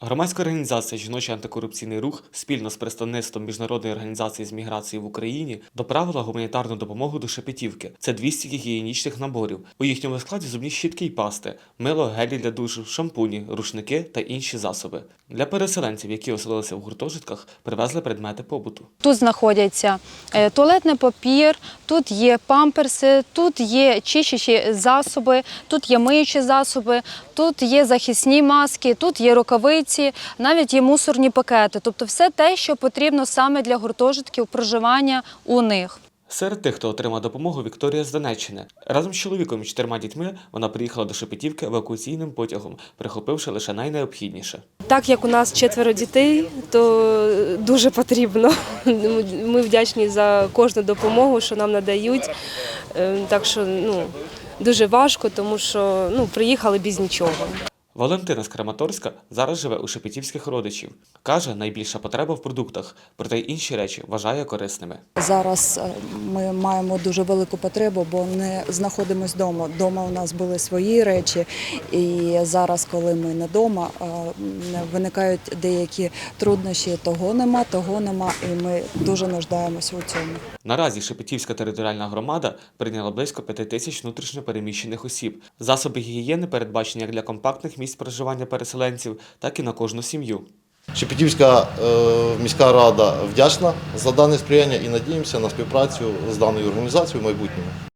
Громадська організація Жіночий антикорупційний рух спільно з представництвом Міжнародної організації з міграції в Україні доправила гуманітарну допомогу до Шепетівки. Це 200 гігієнічних наборів. У їхньому складі зубні щітки й пасти, мило, гелі для душу, шампуні, рушники та інші засоби. Для переселенців, які оселилися в гуртожитках, привезли предмети побуту. Тут знаходяться е, туалетний папір, тут є памперси, тут є чищачі засоби, тут є миючі засоби, тут є захисні маски, тут є рукавиці, навіть є мусорні пакети. Тобто все те, що потрібно саме для гуртожитків проживання у них. Серед тих, хто отримав допомогу, Вікторія з Донеччини. Разом з чоловіком і чотирма дітьми вона приїхала до Шепетівки евакуаційним потягом, прихопивши лише найнеобхідніше. Так як у нас четверо дітей, то дуже потрібно. Ми вдячні за кожну допомогу, що нам надають. Е, Так що ну, дуже важко, тому що ну, приїхали без нічого. Валентина з Краматорська зараз живе у шепетівських родичів. Каже, найбільша потреба в продуктах, проте інші речі вважає корисними. Зараз е, ми маємо дуже велику потребу, бо не знаходимося вдома. Дома у нас були свої речі, і зараз, коли ми не вдома, е, виникають деякі труднощі. Того нема, того нема, і ми дуже нуждаємося у цьому. Наразі Шепетівська територіальна громада прийняла близько 5 тисяч внутрішньопереміщених осіб. Засоби гігієни передбачені як для компактних місць проживання переселенців, так і на кожну сім'ю. Шепетівська е, міська рада вдячна за дане сприяння і надіємося на співпрацю з даною організацією в майбутньому.